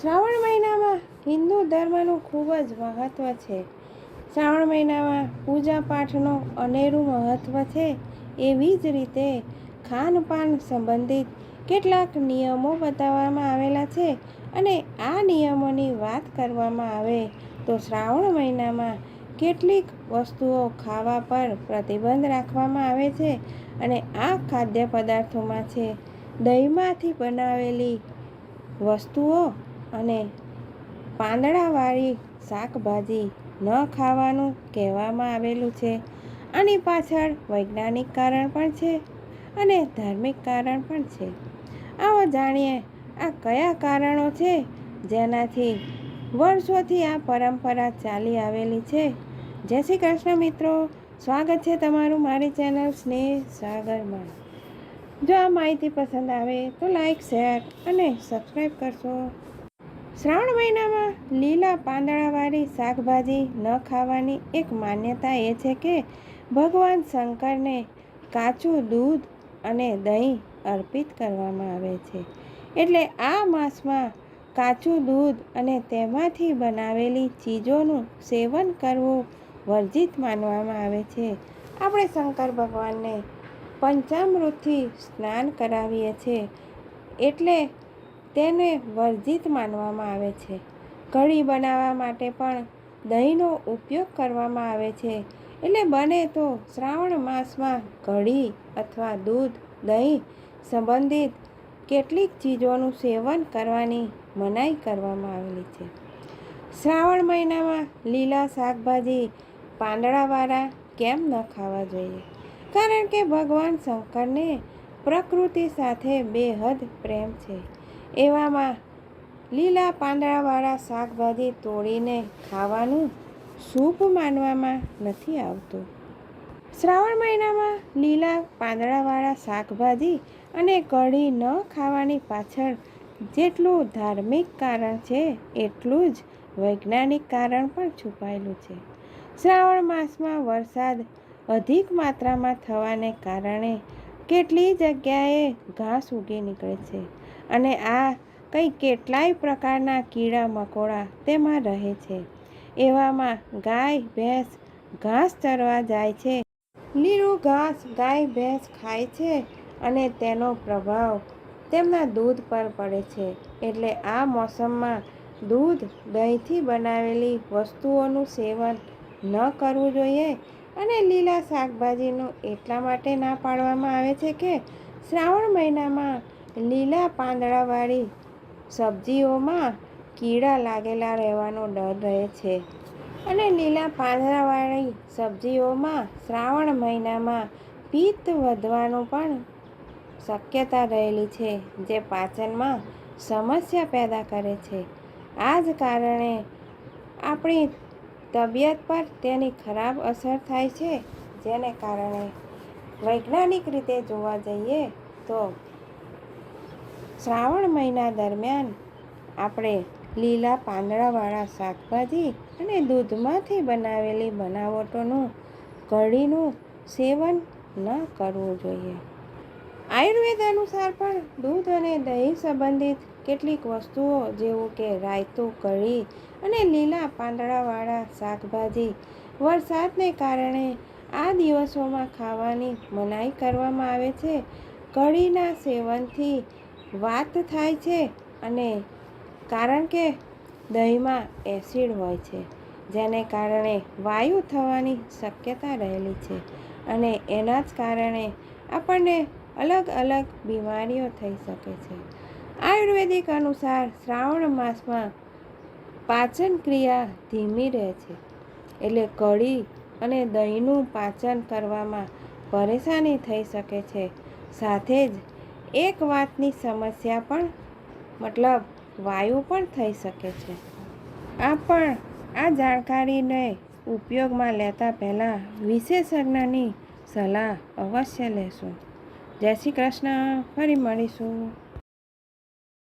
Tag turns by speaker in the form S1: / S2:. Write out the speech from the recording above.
S1: શ્રાવણ મહિનામાં હિન્દુ ધર્મનું ખૂબ જ મહત્ત્વ છે. શ્રાવણ મહિનામાં પૂજા પાઠનું અનેરું મહત્ત્વ છે એવી જ રીતે ખાનપાન સંબંધિત કેટલાક નિયમો બતાવવામાં આવેલા છે અને આ નિયમોની વાત કરવામાં આવે તો શ્રાવણ મહિનામાં કેટલીક વસ્તુઓ ખાવા પર પ્રતિબંધ રાખવામાં આવે છે અને આ ખાદ્ય પદાર્થોમાં છે દહીંમાંથી બનાવેલી વસ્તુઓ અને પાંદડાવાળી શાકભાજી ન ખાવાનું કહેવામાં આવેલું છે. આની પાછળ વૈજ્ઞાનિક કારણ પણ છે અને ધાર્મિક કારણ પણ છે. આવો જાણીએ, આ કયા કારણો છે જેનાથી વર્ષોથી આ પરંપરા ચાલી આવેલી છે? જય શ્રી કૃષ્ણ મિત્રો, સ્વાગત છે તમારું મારી ચેનલ સ્નેહ સાગરમાં જો આ માહિતી પસંદ આવે તો લાઈક, શેર અને સબસ્ક્રાઈબ કરશો. શ્રાવણ મહિનામાં લીલા પાંદડાવાળી શાકભાજી ન ખાવાની એક માન્યતા એ છે કે ભગવાન શંકરને કાચું દૂધ અને દહીં અર્પિત કરવામાં આવે છે. એટલે આ માસમાં કાચું દૂધ અને તેમાંથી બનાવેલી ચીજોનું સેવન કરવું વર્જિત માનવામાં આવે છે. આપણે શંકર ભગવાનને પંચામૃતથી સ્નાન કરાવીએ છીએ. એટલે તેને વર્જિત માનવામાં આવે છે. કઢી બનાવવા માટે પણ દહીંનો ઉપયોગ કરવામાં આવે છે. એટલે બને તો શ્રાવણ માસમાં કઢી અથવા દૂધ, દહીં સંબંધિત કેટલીક ચીજોનું સેવન કરવાની મનાઈ કરવામાં આવેલી છે. શ્રાવણ મહિનામાં લીલા શાકભાજી પાંદડાવાળા કેમ ન ખાવા જોઈએ? કારણ કે ભગવાન શંકરને પ્રકૃતિ સાથે બેહદ પ્રેમ છે. એવામાં લીલા પાંદડાવાળા શાકભાજી તોડીને ખાવાનું શુભ માનવામાં નથી આવતું. શ્રાવણ મહિનામાં લીલા પાંદડાવાળા શાકભાજી અને કઢી ન ખાવાની પાછળ જેટલું ધાર્મિક કારણ છે, એટલું જ વૈજ્ઞાનિક કારણ પણ છુપાયેલું છે. શ્રાવણ માસમાં વરસાદ અધિક માત્રામાં થવાને કારણે કેટલી જગ્યાએ ઘાસ ઉગી નીકળે છે. અને આ કંઈ કેટલાય પ્રકારના કીડા મકોડા તેમાં રહે છે. એવામાં ગાય, ભેંસ, ઘાસ ચરવા જાય છે. લીલું ઘાસ ગાય, ભેંસ ખાય છે અને તેનો પ્રભાવ તેમના દૂધ પર પડે છે. એટલે આ મોસમમાં દૂધ દહીંથી બનાવેલી વસ્તુઓનું સેવન ન કરવું જોઈએ અને લીલા શાકભાજીનું એટલા માટે ના પાડવામાં આવે છે કે શ્રાવણ મહિનામાં લીલા પાંદડાવાળી સબ્જીઓમાં કીડા લાગેલા રહેવાનો ડર રહે છે. અને લીલા પાંદડાવાળી સબ્જીઓમાં શ્રાવણ મહિનામાં પિત્ત વધવાનું પણ શક્યતા રહેલી છે, જે પાચનમાં સમસ્યા પેદા કરે છે. આ જ કારણે આપણી તબિયત પર તેની ખરાબ અસર થાય છે, જેને કારણે વૈજ્ઞાનિક રીતે જોવા જઈએ તો શ્રાવણ મહિના દરમિયાન આપણે લીલા પાંદડાવાળા શાકભાજી અને દૂધમાંથી બનાવેલી બનાવટોનું કઢીનું સેવન ન કરવું જોઈએ. આયુર્વેદ અનુસાર પણ દૂધ અને દહીં સંબંધિત કેટલીક વસ્તુઓ જેવું કે રાયતું, કઢી અને લીલા પાંદડાવાળા શાકભાજી વરસાદને કારણે આ દિવસોમાં ખાવાની મનાઈ કરવામાં આવે છે. કઢીના સેવનથી વાત થાય છે અને કારણ કે દહીંમાં એસિડ હોય છે, જેને કારણે વાયુ થવાની શક્યતા રહેલી છે અને એના જ કારણે આપણને અલગ અલગ બીમારીઓ થઈ શકે છે. આયુર્વેદિક અનુસાર શ્રાવણ માસમાં પાચન ક્રિયા ધીમી રહે છે, એટલે કઢી અને દહીંનું પાચન કરવામાં પરેશાની થઈ શકે છે. સાથે જ એક વાતની સમસ્યા પણ, મતલબ વાયુ પણ થઈ શકે છે. આ પણ, આ જાણકારીને ઉપયોગમાં લેતા પહેલાં વિશેષજ્ઞની સલાહ અવશ્ય લેશું. જય શ્રી કૃષ્ણ, ફરી મળીશું.